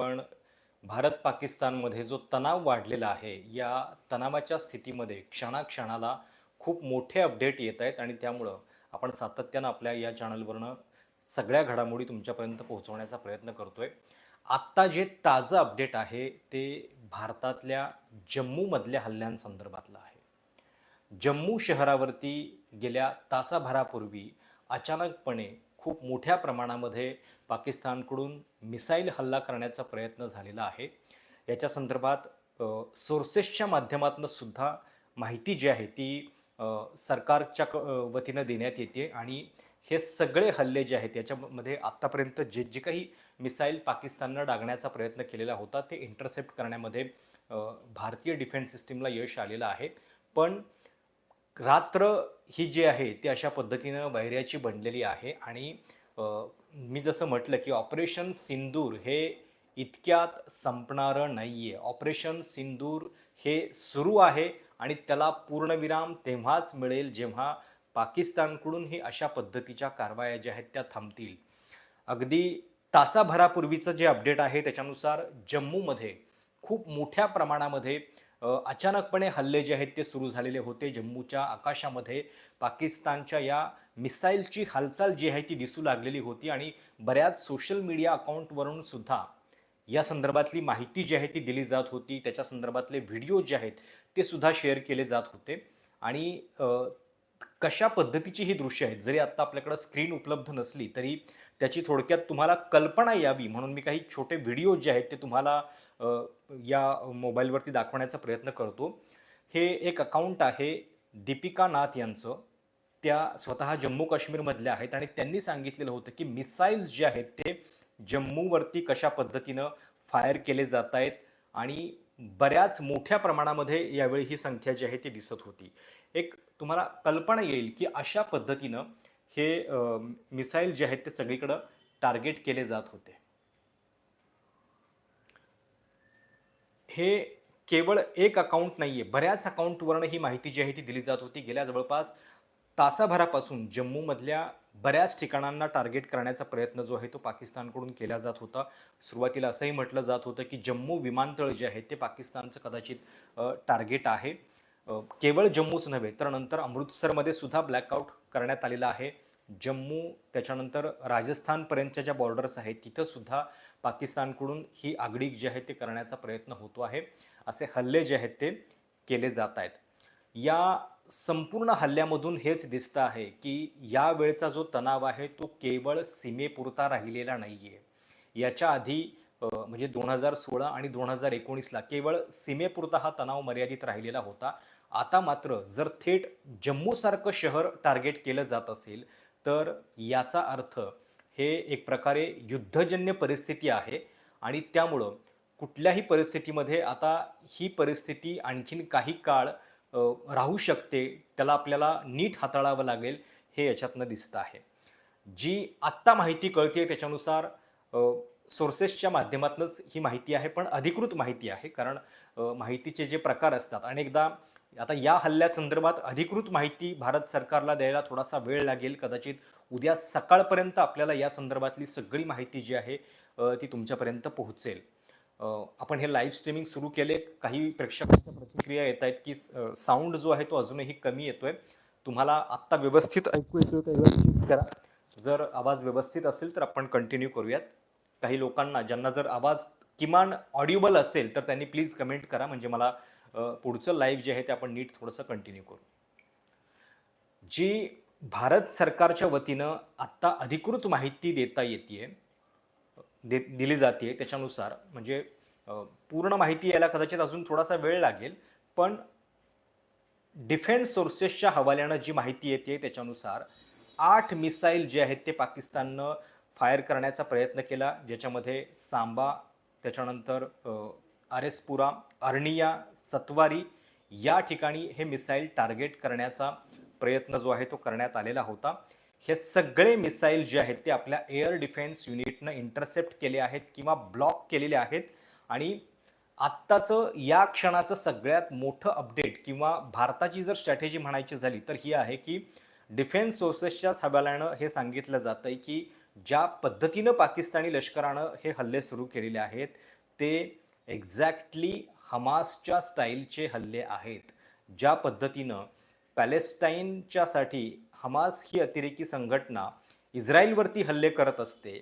पण भारत पाकिस्तानमध्ये जो तणाव वाढलेला आहे या तणावाच्या स्थितीमध्ये क्षणाक्षणाला खूप मोठे अपडेट येत आहेत आणि त्यामुळं आपण सातत्यानं आपल्या या चॅनलवरनं सगळ्या घडामोडी तुमच्यापर्यंत पोहोचवण्याचा प्रयत्न करतोय. आत्ता जे ताजं अपडेट आहे ते भारतातल्या जम्मूमधल्या हल्ल्यांसंदर्भातलं आहे. जम्मू शहरावरती गेल्या तासाभरापूर्वी अचानकपणे खूप मोठ्या प्रमाणामध्ये पाकिस्तानकडून मिसाईल हल्ला करण्याचा प्रयत्न झालेला आहे. याच्या संदर्भात सोर्सेसच्या माध्यमातून सुद्धा माहिती जी आहे ती सरकारच्या क- वतीनं देण्यात येते आणि हे सगळे हल्ले जे आहेत याच्यामध्ये आत्तापर्यंत जे जे काही मिसाईल पाकिस्ताननं डागण्याचा प्रयत्न केलेला होता ते इंटरसेप्ट करण्यामध्ये भारतीय डिफेन्स सिस्टीमला यश आलेलं आहे. पण रात्र ही जी आहे ती अशा पद्धतीनं वैर्याची बनलेली आहे आणि मी जसं म्हटलं की ऑपरेशन सिंदूर हे इतक्यात संपणारं नाही आहे ऑपरेशन सिंदूर हे सुरू आहे आणि त्याला पूर्णविराम तेव्हाच मिळेल जेव्हा पाकिस्तानकडून ही अशा पद्धतीच्या कारवाया ज्या आहेत त्या थांबतील. अगदी तासाभरापूर्वीचं जे अपडेट आहे त्याच्यानुसार जम्मूमध्ये खूप मोठ्या प्रमाणामध्ये अचानकपणे हल्ले जे आहेत ते सुरू झालेले होते. जम्मूच्या आकाशामध्ये पाकिस्तानच्या या मिसाईलची हालचाल जी आहे ती दिसू लागलेली होती आणि बऱ्याच सोशल मीडिया अकाउंटवरून सुद्धा या संदर्भातली माहिती जी आहे ती दिली जात होती. त्याच्या संदर्भातले व्हिडिओ जे आहेत ते सुद्धा शेअर केले जात होते. आणि कशा पद्धतीची ही दृश्य आहेत? जरी आत्ता आपल्याकडं स्क्रीन उपलब्ध नसली तरी त्याची थोडक्यात तुम्हाला कल्पना यावी म्हणून मी काही छोटे व्हिडिओ जे आहेत ते तुम्हाला या मोबाईलवरती दाखवण्याचा प्रयत्न करतो. हे एक अकाउंट आहे दीपिका नाथ यांचं. त्या स्वतः जम्मू काश्मीरमधल्या आहेत आणि त्यांनी सांगितलेलं होतं की मिसाईल्स जे आहेत ते जम्मूवरती कशा पद्धतीनं फायर केले जात आहेत आणि बऱ्याच मोठ्या प्रमाणामध्ये यावेळी ही संख्या जी आहे ती दिसत होती. एक तुम्हाला कल्पना येईल की अशा पद्धतीनं हे मिसाईल जे आहेत ते सगळीकडं टार्गेट केले जात होते. हे केवळ एक अकाउंट नाही आहे बऱ्याच अकाउंटवरनं ही माहिती जी आहे ती दिली जात होती. गेल्या जवळपास तासाभरापासून जम्मूमधल्या बऱ्याच ठिकाणांना टार्गेट करण्याचा प्रयत्न जो आहे तो पाकिस्तानकडून केला जात होता. सुरुवातीला असंही म्हटलं जात होतं की जम्मू विमानतळ जे आहे ते पाकिस्तानचं कदाचित टार्गेट आहे. केवळ जम्मूच नव्हे तर नंतर अमृतसरमध्ये सुद्धा ब्लॅकआउट करण्यात आलेला आहे. जम्मू त्याच्यानंतर राजस्थानपर्यंतच्या ज्या बॉर्डर्स आहेत तिथंसुद्धा पाकिस्तानकडून ही आगडी जी आहे ते करण्याचा प्रयत्न होतो आहे. असे हल्ले जे आहेत ते केले जात आहेत. या संपूर्ण हल्ल्यामधून हेच दिसतं आहे की या वेळचा जो तणाव आहे तो केवळ सीमेपुरता राहिलेला नाही आहे याच्या आधी म्हणजे दोन हजार सोळा आणि दोन हजार एकोणीसला केवळ सीमेपुरता हा तणाव मर्यादित राहिलेला होता. आता मात्र जर थेट जम्मूसारखं शहर टार्गेट केलं जात असेल तर याचा अर्थ हे एक प्रकारे युद्धजन्य परिस्थिती आहे आणि त्यामुळं कुठल्याही परिस्थितीमध्ये आता ही परिस्थिती आणखीन काही काळ राहू शकते त्याला आपल्याला नीट हाताळावं लागेल हे याच्यातनं दिसतं आहे. जी आत्ता माहिती कळते त्याच्यानुसार सोर्सेसच्या माध्यमातूनच ही माहिती आहे पण अधिकृत माहिती आहे कारण माहितीचे जे प्रकार असतात अनेकदा आता या हल्ल्यासंदर्भात अधिकृत माहिती भारत सरकारला द्यायला थोडासा वेळ लागेल. कदाचित उद्या सकाळपर्यंत आपल्याला या संदर्भातली सगळी माहिती जी आहे ती तुमच्यापर्यंत पोहोचेल. आपण हे लाईव्ह स्ट्रीमिंग सुरू केले. काही प्रेक्षकांच्या प्रतिक्रिया येत आहेत की साऊंड जो आहे तो अजूनही कमी येतोय. तुम्हाला आत्ता व्यवस्थित ऐकू येतोय का व्यवस्थित करा. जर आवाज व्यवस्थित असेल तर आपण कंटिन्यू करूयात. काही लोकांना ज्यांना जर आवाज किमान ऑडिओबल असेल तर त्यांनी प्लीज कमेंट करा. म्हणजे मला पुढचं लाईव्ह जे आहे ते आपण नीट थोडंसं कंटिन्यू करू. जी भारत सरकारच्या वतीनं आत्ता अधिकृत माहिती देता येते दे दिली जाते त्याच्यानुसार म्हणजे पूर्ण माहिती यायला कदाचित अजून थोडासा वेळ लागेल पण डिफेन्स सोर्सेसच्या हवाल्यानं जी माहिती येते त्याच्यानुसार आठ मिसाईल जे आहेत ते पाकिस्ताननं फायर करण्याचा प्रयत्न केला ज्याच्यामध्ये सांबा त्याच्यानंतर आरेसपुरा अर्निया सत्वारी या ठिकाणी हे मिसाईल टार्गेट करण्याचा प्रयत्न जो आहे तो करण्यात आलेला होता. हे सगळे मिसाईल जे आहेत ते आपल्या एअर डिफेन्स युनिटनं इंटरसेप्ट केले आहेत किंवा ब्लॉक केलेले आहेत. आणि आत्ताचं या क्षणाचं सगळ्यात मोठं अपडेट किंवा भारताची जर स्ट्रॅटेजी म्हणायची झाली तर ही आहे की डिफेन्स सोर्सेसच्याच हवाल्यानं हे सांगितलं जातं आहे की ज्या पद्धतीनं पाकिस्तानी लष्करानं हे हल्ले सुरू केलेले आहेत ते एक्झॅक्टली हमासच्या स्टाईलचे हल्ले आहेत ज्या पद्धतीनं पॅलेस्टाईनच्यासाठी हमास ही अतिरेकी संघटना इस्रायलवरती हल्ले करत असते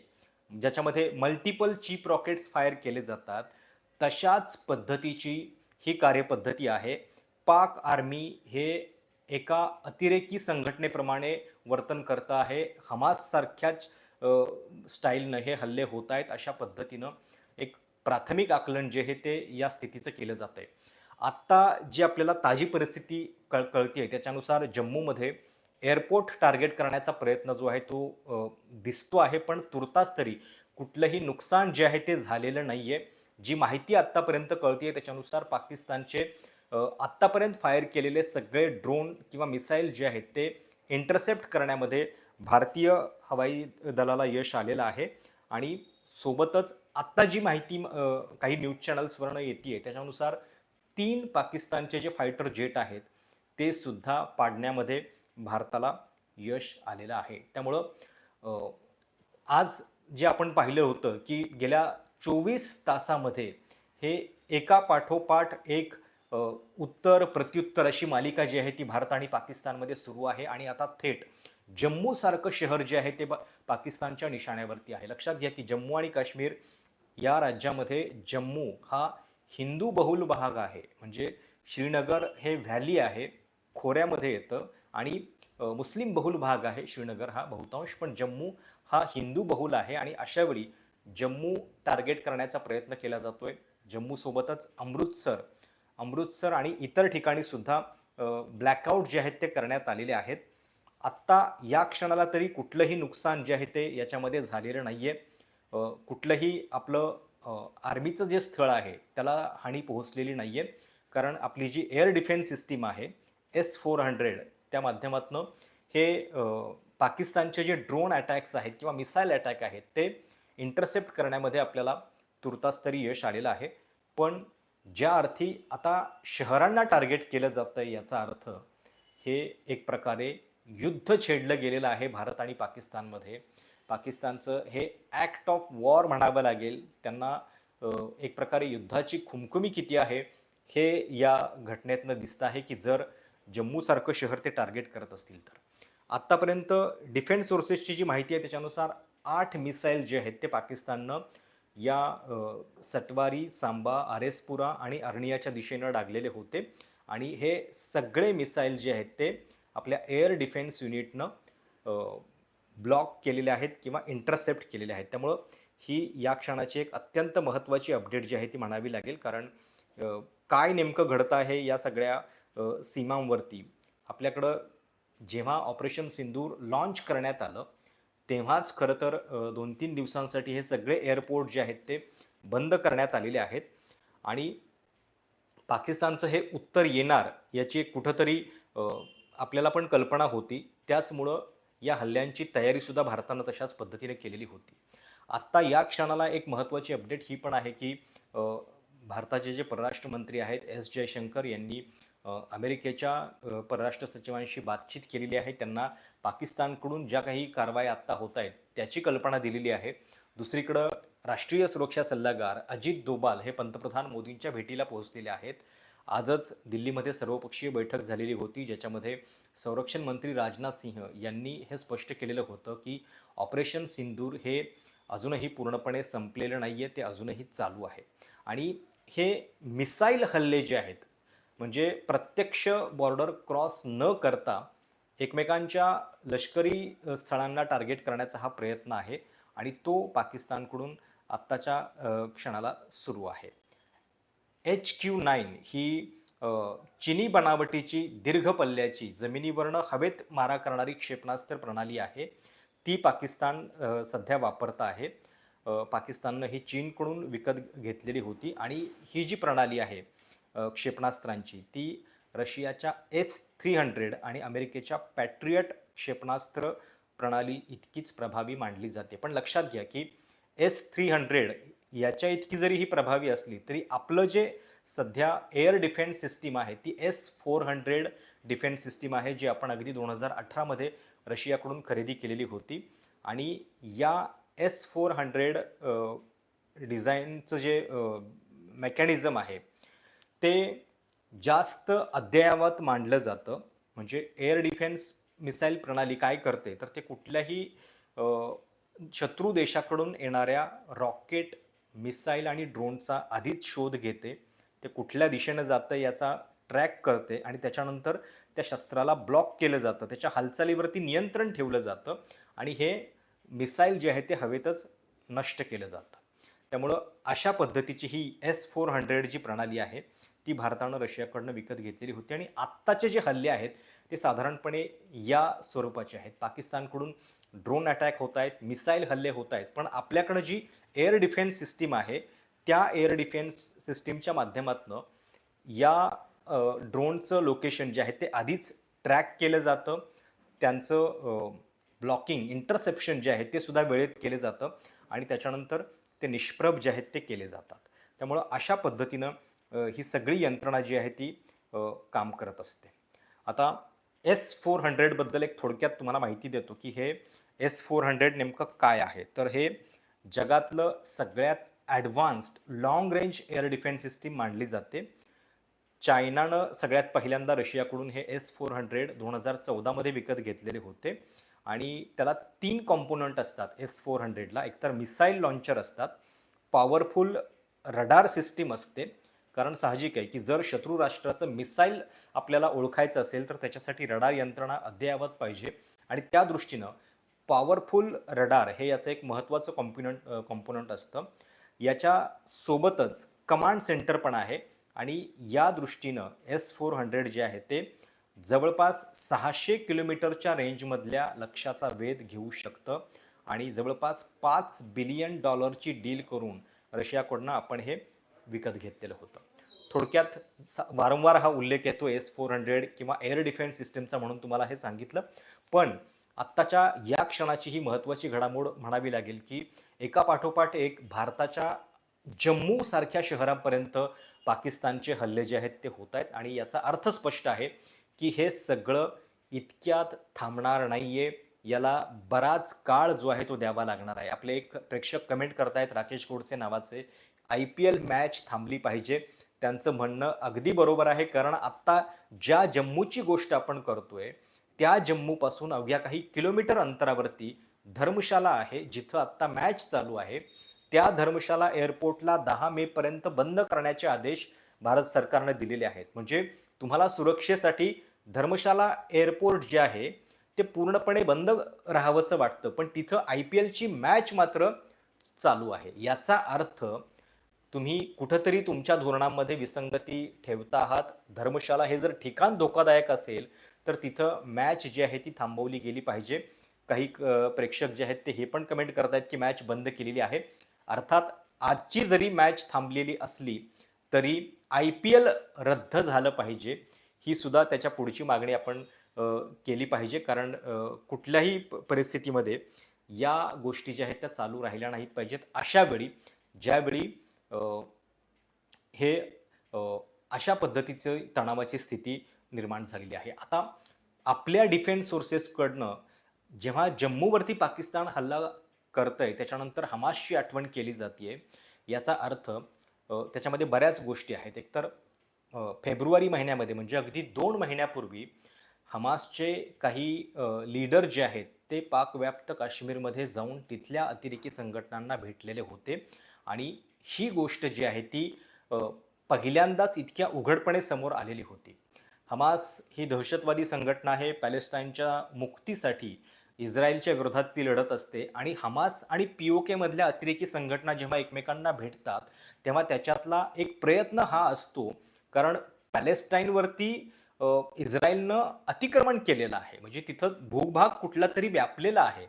ज्याच्यामध्ये मल्टिपल चीप रॉकेट्स फायर केले जातात तशाच पद्धतीची ही कार्यपद्धती आहे. पाक आर्मी हे एका अतिरेकी संघटनेप्रमाणे वर्तन करतं आहे. हमाससारख्याच स्टाईलनं हे हल्ले होत आहेत अशा पद्धतीनं प्राथमिक आकलन जे आहे ते या स्थितीचं केलं जातं आहे आत्ता जी आपल्याला ताजी परिस्थिती कळ कळती आहे त्याच्यानुसार जम्मूमध्ये एअरपोर्ट टार्गेट करण्याचा प्रयत्न जो आहे तो दिसतो आहे पण तुर्तास तरी कुठलंही नुकसान जे आहे ते झालेलं नाही आहे जी माहिती आत्तापर्यंत कळती आहे त्याच्यानुसार पाकिस्तानचे आत्तापर्यंत फायर केलेले सगळे ड्रोन किंवा मिसाईल जे आहेत ते इंटरसेप्ट करण्यामध्ये भारतीय हवाई दलाला यश आलेलं आहे. आणि सोबतच आत्ता जी माहिती काही न्यूज चॅनल्सवरनं येते आहे त्याच्यानुसार तीन पाकिस्तानचे जे फायटर जेट आहेत ते सुद्धा पाडण्यामध्ये भारताला यश आलेलं आहे. त्यामुळं आज जे आपण पाहिलं होतं की गेल्या चोवीस तासामध्ये हे एका पाठोपाठ एक उत्तर प्रत्युत्तर अशी मालिका जी आहे ती भारत आणि पाकिस्तानमध्ये सुरू आहे आणि आता थेट जम्मूसारखं शहर जे आहे ते पाकिस्तानच्या निशाण्यावरती आहे. लक्षात घ्या की जम्मू आणि काश्मीर या राज्यामध्ये जम्मू हा हिंदू बहुल भाग आहे. म्हणजे श्रीनगर हे व्हॅली आहे खोऱ्यामध्ये येतं आणि मुस्लिम बहुल भाग आहे श्रीनगर हा बहुतांश पण जम्मू हा हिंदू बहुल आहे आणि अशावेळी जम्मू टार्गेट करण्याचा प्रयत्न केला जातोय. जम्मूसोबतच अमृतसर अमृतसर आणि इतर ठिकाणी सुद्धा ब्लॅकआउट जे आहेत ते करण्यात आलेले आहेत. आत्ता या क्षणाला तरी कुठलंही नुकसान जे आहे ते याच्यामध्ये झालेलं नाही आहे कुठलंही आपलं आर्मीचं जे स्थळ आहे त्याला हानी पोहोचलेली नाही आहे कारण आपली जी एअर डिफेन्स सिस्टीम आहे एस फोर हंड्रेड त्या माध्यमातून हे पाकिस्तानचे जे ड्रोन अटॅक्स आहेत किंवा मिसाईल अटॅक आहेत ते इंटरसेप्ट करण्यामध्ये आपल्याला तुर्तास तरी यश आलेलं आहे. पण ज्या अर्थी आता शहरांना टार्गेट केलं जातं याचा अर्थ हे एक प्रकारे युद्ध छेडलं गेलेलं आहे भारत आणि पाकिस्तानमध्ये. पाकिस्तानचं हे ॲक्ट ऑफ वॉर म्हणावं लागेल. त्यांना एक प्रकारे युद्धाची खुमखुमी किती आहे हे या घटनेतनं दिसतं आहे की जर जम्मूसारखं शहर ते टार्गेट करत असतील तर. आत्तापर्यंत डिफेन्स सोर्सेसची जी माहिती आहे त्याच्यानुसार आठ मिसाईल जे आहेत ते पाकिस्ताननं या सटवारी सांबा आरेसपुरा आणि अर्नियाच्या दिशेनं डागलेले होते. आणि हे सगळे मिसाईल जे आहेत ते आपल्या एअर डिफेन्स युनिटनं ब्लॉक केलेले आहेत किंवा इंटरसेप्ट केलेले आहेत. त्यामुळं ही या क्षणाची एक अत्यंत महत्त्वाची अपडेट जी आहे ती म्हणावी लागेल. कारण काय नेमकं घडतं आहे या सगळ्या सीमांवरती? आपल्याकडं जेव्हा ऑपरेशन सिंदूर लॉन्च करण्यात आलं तेव्हाच खरं तर दोन तीन दिवसांसाठी हे सगळे एअरपोर्ट जे आहेत ते बंद करण्यात आलेले आहेत. आणि पाकिस्तानचं हे उत्तर येणार याची एक कुठंतरी आपल्याला पण कल्पना होती. त्याचमुळं या हल्ल्यांची तयारीसुद्धा भारतानं तशाच पद्धतीने केलेली होती. आत्ता या क्षणाला एक महत्त्वाची अपडेट ही पण आहे की भारताचे जे परराष्ट्र मंत्री आहेत एस जयशंकर यांनी अमेरिकेच्या परराष्ट्र सचिवांशी बातचीत केलेली आहे. त्यांना पाकिस्तानकडून ज्या काही कारवाया आत्ता होत आहेत त्याची कल्पना दिलेली आहे. दुसरीकडं राष्ट्रीय सुरक्षा सल्लागार अजित दोबाल हे पंतप्रधान मोदींच्या भेटीला पोहोचलेले आहेत. आजच दिल्लीमध्ये सर्वपक्षीय बैठक झालेली होती ज्याच्यामध्ये संरक्षण मंत्री राजनाथ सिंह यांनी हे स्पष्ट केलेलं होतं की ऑपरेशन सिंदूर हे अजूनही पूर्णपणे संपलेलं नाही आहे ते अजूनही चालू आहे. आणि हे मिसाईल हल्ले जे आहेत म्हणजे प्रत्यक्ष बॉर्डर क्रॉस न करता एकमेकांच्या लष्करी स्थळांना टार्गेट करण्याचा हा प्रयत्न आहे आणि तो पाकिस्तानकडून आत्ताच्या क्षणाला सुरू आहे. एच क्यू नाईन ही चिनी बनावटीची दीर्घ पल्ल्याची जमिनीवरनं हवेत मारा करणारी क्षेपणास्त्र प्रणाली आहे. ती पाकिस्तान सध्या वापरत आहे. पाकिस्ताननं ही चीनकडून विकत घेतलेली होती आणि ही जी प्रणाली आहे क्षेपणास्त्रांची ती रशियाच्या एस थ्री हंड्रेड आणि अमेरिकेच्या पॅट्रियट क्षेपणास्त्र प्रणाली इतकीच प्रभावी मानली जाते. पण लक्षात घ्या की एस थ्री हंड्रेड याच्या इतकी जरी ही प्रभावी असली तरी आपलं जे सध्या एअर डिफेन्स सिस्टीम आहे ती S four hundred defence system आहे जी आपण अगदी दोन हजार अठरामध्ये रशियाकडून खरेदी केलेली होती. आणि या एस फोर हंड्रेड डिझाईनचं जे मेकॅनिझम आहे ते जास्त अद्ययावत मांडलं जातं. म्हणजे एअर डिफेन्स मिसाईल प्रणाली काय करते तर ते कुठल्याही शत्रू देशाकडून येणाऱ्या रॉकेट मिसाईल आणि ड्रोनचा आधीच शोध घेते. ते कुठल्या दिशेनं जातं याचा ट्रॅक करते आणि त्याच्यानंतर त्या शस्त्राला ब्लॉक केलं जातं. त्याच्या हालचालीवरती नियंत्रण ठेवलं जातं आणि हे मिसाईल जे आहे ते हवेतच नष्ट केलं जातं. त्यामुळं अशा पद्धतीची ही एस फोर हंड्रेड जी प्रणाली आहे ती भारतानं रशियाकडनं विकत घेतलेली होती. आणि आत्ताचे जे हल्ले आहेत ते साधारणपणे या स्वरूपाचे आहेत. पाकिस्तानकडून ड्रोन अटॅक होत आहेत मिसाईल हल्ले होत आहेत. पण आपल्याकडं जी एअर डिफेन्स सिस्टीम आहे त्या एअर डिफेन्स सिस्टीमच्या माध्यमातनं या ड्रोनचं लोकेशन जे आहे ते आधीच ट्रॅक केलं जातं. त्यांचं ब्लॉकिंग इंटरसेप्शन जे आहे ते सुद्धा वेळेत केलं जातं. आणि त्याच्यानंतर ते निष्प्रभ जे आहेत ते केले जातात. त्यामुळं अशा पद्धतीनं ही सगळी यंत्रणा जी आहे ती काम करत असते. आता एस फोर हंड्रेडबद्दल एक थोडक्यात तुम्हाला माहिती देतो की हे एस फोर हंड्रेड नेमकं काय आहे. तर हे जगातलं सगळ्यात advanced long range air defence system मानली जाते. चायनानं सगळ्यात पहिल्यांदा रशियाकडून हे एस फोर हंड्रेड दोन हजार चौदामध्ये विकत घेतलेले होते. आणि त्याला तीन कॉम्पोनंट असतात एस फोर हंड्रेडला. एकतर मिसाईल लॉन्चर असतात. पॉवरफुल रडार सिस्टीम असते. कारण साहजिक आहे की जर शत्रू राष्ट्राचं मिसाईल आपल्याला ओळखायचं असेल तर त्याच्यासाठी रडार यंत्रणा अद्ययावत पाहिजे. आणि त्या दृष्टीनं पॉवरफुल रडार हे याचं एक महत्त्वाचं कॉम्पोनंट कॉम्पोनंट असतं. याच्या सोबतच कमांड सेंटर पण आहे. आणि या दृष्टीनं एस फोर हंड्रेड जे आहे ते जवळपास सहाशे किलोमीटरच्या रेंजमधल्या लक्ष्याचा वेध घेऊ शकतं. आणि जवळपास पाच बिलियन डॉलरची डील करून रशियाकडनं आपण हे विकत घेतलेलं होतं. थोडक्यात सा- वारंवार हा उल्लेख येतो एस फोर हंड्रेड किंवा एअर डिफेन्स सिस्टीमचा म्हणून तुम्हाला हे सांगितलं. पण आत्ताच्या या क्षणाची ही महत्त्वाची घडामोड म्हणावी लागेल की एका पाठोपाठ एक भारताच्या जम्मू सारख्या शहरापर्यंत पाकिस्तानचे हल्ले जे आहेत ते होत आहेत आणि याचा अर्थ स्पष्ट आहे की हे सगळं इतक्यात थांबणार नाही आहे याला बराच काळ जो आहे तो द्यावा लागणार आहे. आपले एक प्रेक्षक कमेंट करतायत राकेश गोडसे नावाचे. आय पी एल मॅच थांबली पाहिजे. त्यांचं म्हणणं अगदी बरोबर आहे. कारण आत्ता ज्या जम्मूची गोष्ट आपण करतोय त्या जम्मूपासून अवघ्या काही किलोमीटर अंतरावरती धर्मशाला आहे जिथं आत्ता मॅच चालू आहे. त्या धर्मशाला एअरपोर्टला दहा मे पर्यंत बंद करण्याचे आदेश भारत सरकारने दिलेले आहेत. म्हणजे तुम्हाला सुरक्षेसाठी धर्मशाला एअरपोर्ट जे आहे ते पूर्णपणे बंद राहावंसं वाटतं. पण तिथं आय पी एलची मॅच मात्र चालू आहे. याचा अर्थ तुम्ही कुठंतरी तुमच्या धोरणामध्ये विसंगती ठेवता आहात. धर्मशाला हे जर ठिकाण धोकादायक असेल तर तिथं मॅच जी आहे ती थांबवली गेली पाहिजे. काही प्रेक्षक जे आहेत ते हे पण कमेंट करतायत की मॅच बंद केलेली आहे. अर्थात आजची जरी मॅच थांबलेली असली तरी आय पी एल रद्द झालं पाहिजे. ही सुद्धा त्याच्या पुढची मागणी आपण केली पाहिजे. कारण कुठल्याही प- परिस्थितीमध्ये या गोष्टी ज्या आहेत त्या चालू राहिल्या नाहीत पाहिजेत. अशा वेळी ज्यावेळी हे अशा पद्धतीचं तणावाची स्थिती निर्माण झालेली आहे. आता आपल्या डिफेन्स सोर्सेसकडनं जेव्हा जम्मूवरती पाकिस्तान हल्ला करतंय त्याच्यानंतर हमासची आठवण केली जाते याचा अर्थ त्याच्यामध्ये बऱ्याच गोष्टी आहेत. एकतर फेब्रुवारी महिन्यामध्ये म्हणजे अगदी दोन महिन्यापूर्वी हमासचे काही लीडर जे आहेत ते पाकव्याप्त काश्मीरमध्ये जाऊन तिथल्या अतिरेकी संघटनांना भेटलेले होते. आणि ही गोष्ट जी आहे ती पहिल्यांदाच इतक्या उघडपणे समोर आलेली होती. हमास ही दहशतवादी संघटना आहे पॅलेस्टाईनच्या मुक्तीसाठी इस्रायलच्या विरोधात ती लढत असते आणि हमास आणि पी ओ केमधल्या अतिरेकी संघटना जेव्हा एकमेकांना भेटतात तेव्हा त्याच्यातला एक प्रयत्न हा असतो कारण पॅलेस्टाईनवरती इस्रायलनं अतिक्रमण केलेलं आहे. म्हणजे तिथं भूभाग कुठला तरी व्यापलेला आहे.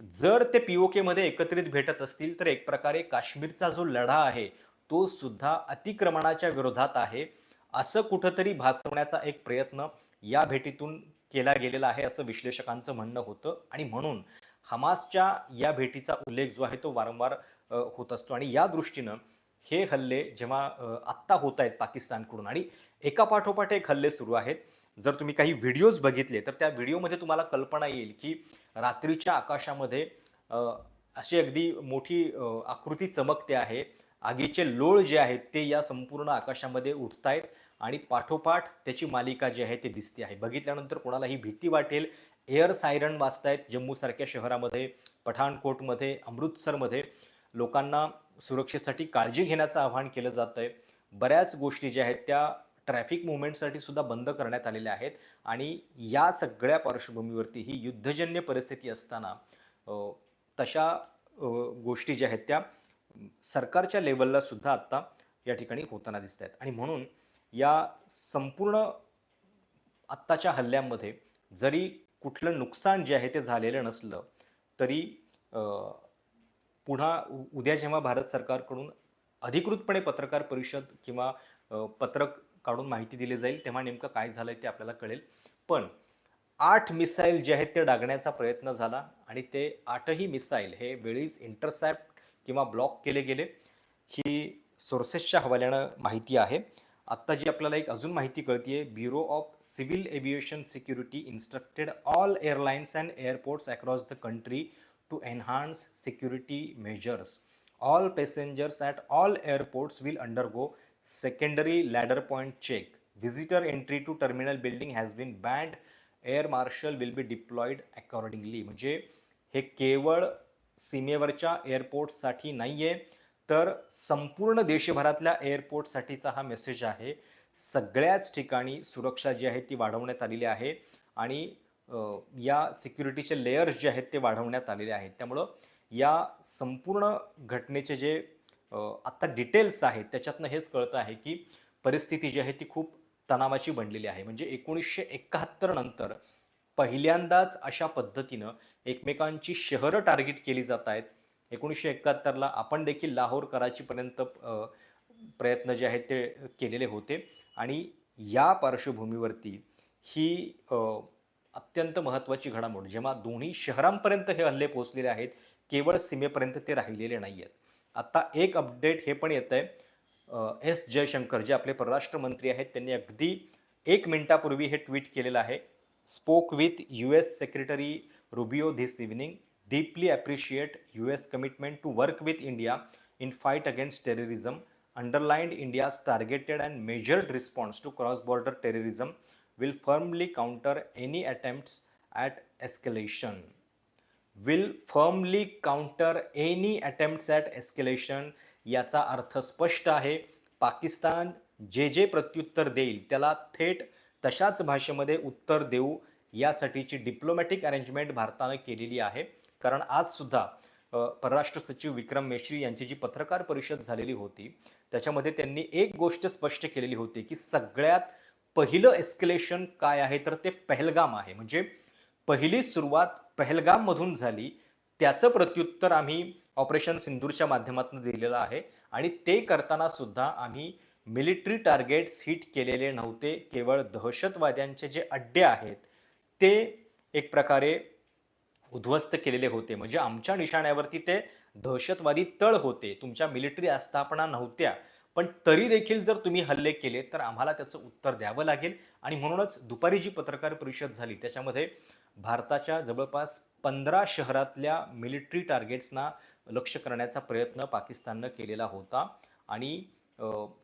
जर ते पी ओ केमध्ये एकत्रित भेटत असतील तर एक प्रकारे काश्मीरचा जो लढा आहे तो सुद्धा अतिक्रमणाच्या विरोधात आहे. असं कुठंतरी भासवण्याचा एक प्रयत्न या भेटीतून केला गेलेला आहे असं विश्लेषकांचं म्हणणं होतं. आणि म्हणून हमासच्या या भेटीचा उल्लेख जो आहे तो वारंवार होत असतो. आणि या दृष्टीनं हे हल्ले जेव्हा आत्ता होत आहेत पाकिस्तानकडून आणि एकापाठोपाठ एक हल्ले सुरू आहेत जर तुम्ही काही व्हिडिओज बघितले तर त्या व्हिडिओमध्ये तुम्हाला कल्पना येईल की रात्रीच्या आकाशामध्ये अशी अगदी मोठी आकृती चमकते आहे. आगीचे लोळ जे आहेत ते या संपूर्ण आकाशामध्ये उठतायत आणि पाठोपाठ त्याची मालिका जी आहे ते दिसते आहे. बघितल्यानंतर कोणालाही भीती वाटेल. एअर सायरन वाचतायत जम्मूसारख्या शहरामध्ये पठाणकोटमध्ये अमृतसरमध्ये. लोकांना सुरक्षेसाठी काळजी घेण्याचं आवाहन केलं जातं आहे बऱ्याच गोष्टी ज्या आहेत त्या ट्रॅफिक मुवमेंटसाठी सुद्धा बंद करण्यात आलेल्या आहेत. आणि या सगळ्या पार्श्वभूमीवरती ही युद्धजन्य परिस्थिती असताना तशा गोष्टी ज्या आहेत त्या सरकारच्या लेवलला सुद्धा आत्ता या ठिकाणी होताना दिसत आहेत. आणि म्हणून या संपूर्ण आत्ताच्या हल्ल्यामध्ये जरी कुठलं नुकसान जे आहे ते झालेलं नसलं तरी पुन्हा उ- उद्या जेव्हा भारत सरकारकडून अधिकृतपणे पत्रकार परिषद किंवा पत्रक काढून माहिती दिली जाईल तेव्हा नेमकं काय झालंय ते आपल्याला कळेल. पण आठ मिसाईल जे आहेत ते डागण्याचा प्रयत्न झाला आणि ते आठही मिसाईल हे वेळीच इंटरसेप्ट किंवा ब्लॉक केले गेले. ही सोर्सेसच्या हवाल्यानं माहिती आहे. आत्ता जी आपल्याला एक अजून माहिती कळतीये bureau of civil aviation security instructed all airlines and airports across the country to enhance security measures. All passengers at all airports will undergo secondary ladder point check. Visitor entry to terminal building has been banned. Air marshal will be deployed accordingly म्हणजे हे केवळ सीमेवरच्या एअरपोर्टसाठी नाही आहे तर संपूर्ण देशभरातल्या एअरपोर्टसाठीचा हा मेसेज आहे. सगळ्याच ठिकाणी सुरक्षा जी आहे ती वाढवण्यात आलेली आहे आणि या सिक्युरिटीचे लेयर्स जे आहेत ते वाढवण्यात आलेले आहेत. त्यामुळं या संपूर्ण घटनेचे जे आत्ता डिटेल्स आहेत त्याच्यातनं हेच कळतं आहे की परिस्थिती जी आहे ती खूप तणावाची बनलेली आहे. म्हणजे एकोणीसशे एकाहत्तर नंतर पहिल्यांदाच अशा पद्धतीनं एकमेकांची शहरं टार्गेट केली जात आहेत. एकोणीसशे एकाहत्तरला आपण देखील लाहोर कराचीपर्यंत प्रयत्न जे आहेत ते केलेले होते. आणि या पार्श्वभूमीवरती ही अत्यंत महत्त्वाची घडामोड जेव्हा दोन्ही शहरांपर्यंत हे हल्ले पोहोचलेले आहेत केवळ सीमेपर्यंत ते राहिलेले नाही आहेत आत्ता एक अपडेट हे पण येत आहे एस जयशंकर जे आपले परराष्ट्र मंत्री आहेत त्यांनी अगदी एक मिनिटापूर्वी हे ट्विट केलेलं आहे. Spoke with U S secretary Rubio this evening deeply appreciate U S commitment to work with India in fight against terrorism underlined India's targeted and measured response to cross border terrorism will firmly counter any attempts at escalation will firmly counter any attempts at escalation याचा अर्थ स्पष्ट आहे. पाकिस्तान जे जे प्रत्युत्तर देईल त्याला थेट तशाच भाषेमध्ये उत्तर देऊ यासाठीची डिप्लोमॅटिक अरेंजमेंट भारतानं केलेली आहे. कारण आजसुद्धा परराष्ट्र सचिव विक्रम मेश्री यांची जी पत्रकार परिषद झालेली होती त्याच्यामध्ये त्यांनी एक गोष्ट स्पष्ट केलेली होती की सगळ्यात पहिलं एस्केलेशन काय आहे तर ते पहलगाम आहे. म्हणजे पहिली सुरुवात पहलगाममधून झाली त्याचं प्रत्युत्तर आम्ही ऑपरेशन सिंदूरच्या माध्यमातून दिलेलं आहे. आणि ते करताना सुद्धा आम्ही मिलिटरी टार्गेट्स हिट केलेले नव्हते. केवळ दहशतवाद्यांचे जे अड्डे आहेत ते एक प्रकारे उद्ध्वस्त केलेले होते. म्हणजे आमच्या निशाण्यावरती ते दहशतवादी तळ होते. तुमच्या मिलिटरी आस्थापना नव्हत्या. पण तरी देखील जर तुम्ही हल्ले केले तर आम्हाला त्याचं उत्तर द्यावं लागेल. आणि म्हणूनच दुपारी जी पत्रकार परिषद झाली त्याच्यामध्ये भारताच्या जवळपास पंधरा शहरातल्या मिलिटरी टार्गेट्सना लक्ष करण्याचा प्रयत्न पाकिस्ताननं केलेला होता. आणि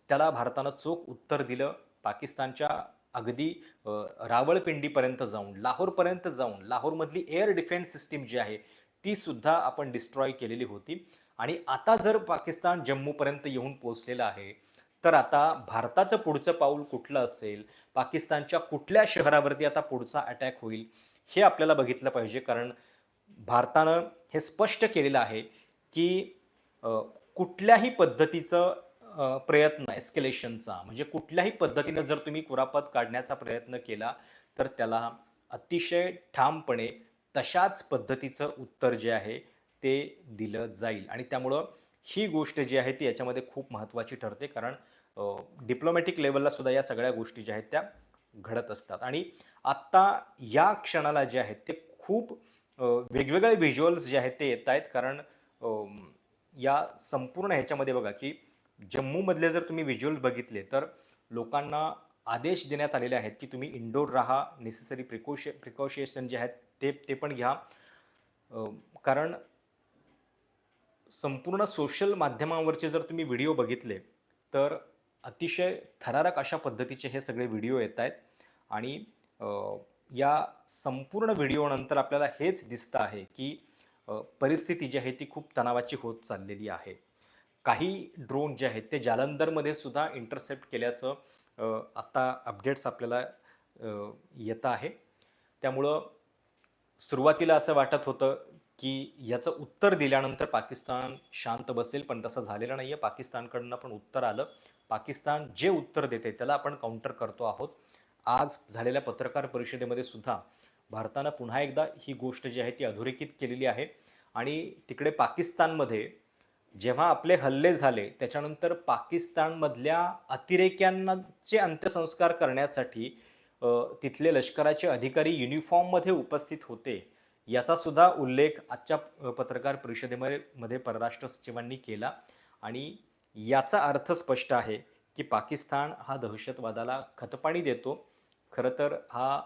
त्याला भारतानं चोख उत्तर दिलं. पाकिस्तानच्या अगदी रावळपिंडीपर्यंत जाऊन लाहोरपर्यंत जाऊन लाहोरमधली एअर डिफेन्स सिस्टीम जी आहे ती सुद्धा आपण डिस्ट्रॉय केलेली होती. आणि आता जर पाकिस्तान जम्मूपर्यंत येऊन पोचलेलं आहे तर आता भारताचं पुढचं पाऊल कुठलं असेल? पाकिस्तानच्या कुठल्या शहरावरती आता पुढचा अटॅक होईल? हे आपल्याला बघितलं पाहिजे कारण भारतानं हे स्पष्ट केलेलं आहे की कुठल्याही पद्धतीचं प्रयत्न एस्केलेशनचा म्हणजे कुठल्याही पद्धतीनं जर तुम्ही कुरापत काढण्याचा प्रयत्न केला तर त्याला अतिशय ठामपणे तशाच पद्धतीचं उत्तर जे आहे ते दिलं जाईल. आणि त्यामुळं ही गोष्ट जी आहे ती याच्यामध्ये खूप महत्त्वाची ठरते कारण डिप्लोमॅटिक लेवलला सुद्धा या सगळ्या गोष्टी ज्या आहेत त्या घडत असतात. आणि आत्ता या क्षणाला जे आहेत ते खूप वेगवेगळे व्हिज्युअल्स जे आहेत ते येत आहेत. कारण या संपूर्ण ह्याच्यामध्ये बघा की जम्मूमधले जर तुम्ही व्हिज्युअल बघितले तर लोकांना आदेश देण्यात आलेले आहेत की तुम्ही इंडोर राहा नेसेसरी प्रिकॉशे प्रिकॉशेशन जे आहेत ते ते पण घ्या. कारण संपूर्ण सोशल माध्यमांवरचे जर तुम्ही व्हिडिओ बघितले तर अतिशय थरारक अशा पद्धतीचे हे सगळे व्हिडिओ येत आहेत. आणि या संपूर्ण व्हिडिओनंतर आपल्याला हेच दिसतं आहे की परिस्थिती जी आहे ती खूप तणावाची होत चाललेली आहे. काही ड्रोन जे आहेत ते जालंधरमध्ये सुद्धा इंटरसेप्ट केल्याचं आत्ता अपडेट्स आपल्याला येतं आहे. त्यामुळं सुरुवातीला असं वाटत होतं की याचं उत्तर दिल्यानंतर पाकिस्तान शांत बसेल पण तसं झालेलं नाही आहे पाकिस्तानकडनं पण उत्तर आलं. पाकिस्तान जे उत्तर देते त्याला आपण काउंटर करतो आहोत. आज झालेल्या पत्रकार परिषदेमध्ये सुद्धा भारतानं पुन्हा एकदा ही गोष्ट जी आहे ती अधोरेखित केलेली आहे. आणि तिकडे पाकिस्तानमध्ये जेव्हा आपले हल्ले झाले त्याच्यानंतर पाकिस्तानमधल्या अतिरेक्यांचे अंत्यसंस्कार करण्यासाठी तिथले लष्कराचे अधिकारी युनिफॉर्ममध्ये उपस्थित होते याचा सुद्धा उल्लेख आजच्या पत्रकार परिषदेमध्ये मध्ये परराष्ट्र सचिवांनी केला. आणि याचा अर्थ स्पष्ट आहे की पाकिस्तान हा दहशतवादाला खतपाणी देतो. खरं तर हा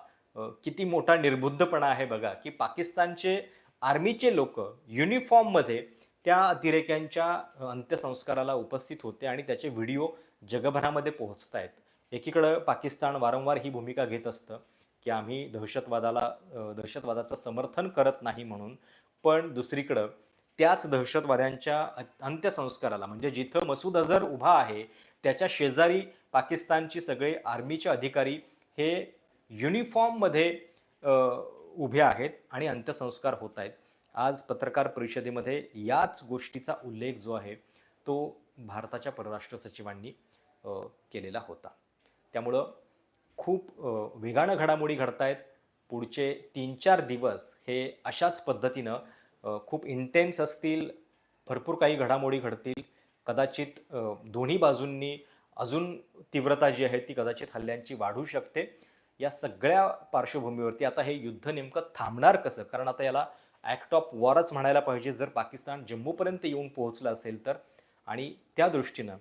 किती मोठा निर्बुद्धपणा आहे बघा की पाकिस्तानचे आर्मीचे लोक युनिफॉर्ममध्ये त्या अतिरेक्यांच्या अंत्यसंस्काराला उपस्थित होते आणि त्याचे व्हिडिओ जगभरामध्ये पोहोचत आहेत एकीकडं पाकिस्तान वारंवार ही भूमिका घेत असतं की आम्ही दहशतवादाला दहशतवादाचं समर्थन करत नाही म्हणून पण दुसरीकडं त्याच दहशतवाद्यांच्या अ- अंत्यसंस्काराला म्हणजे जिथं मसूद अझर उभा आहे त्याच्या शेजारी पाकिस्तानची सगळे आर्मीचे अधिकारी हे युनिफॉर्ममध्ये उभे आहेत आणि अंत्यसंस्कार होत आहेत. आज पत्रकार परिषदेमध्ये याच गोष्टीचा उल्लेख जो आहे तो भारताच्या परराष्ट्र सचिवांनी केलेला होता. त्यामुळं खूप वेगानं घडामोडी आहेत पुढचे तीन चार दिवस हे अशाच पद्धतीनं खूप इंटेन्स असतील भरपूर काही घडामोडी घडतील. कदाचित दोन्ही बाजूंनी अजून तीव्रता जी आहे ती कदाचित हल्ल्यांची वाढू शकते. या सगळ्या पार्श्वभूमीवरती आता हे युद्ध नेमकं थांबणार कसं? कारण आता याला ॲक्ट ऑफ वॉरच म्हणायला पाहिजे. जर पाकिस्तान जम्मूपर्यंत येऊन पोहोचलं असेल तर आणि त्या दृष्टीनं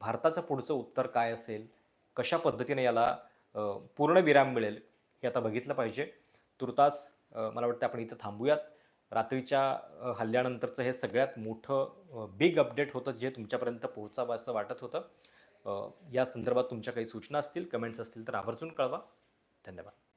भारताचं पुढचं उत्तर काय असेल? कशा पद्धतीने याला पूर्ण विराम मिळेल हे आता बघितलं पाहिजे. तुर्तास मला वाटतं आपण इथं थांबूयात. रात्रीच्या हल्ल्यानंतरचं हे सगळ्यात मोठं बिग अपडेट होतं जे तुमच्यापर्यंत पोहोचावं असं वाटत होतं. या संदर्भात तुमच्या काही सूचना असतील कमेंट्स असतील तर आवर्जून कळवा. धन्यवाद.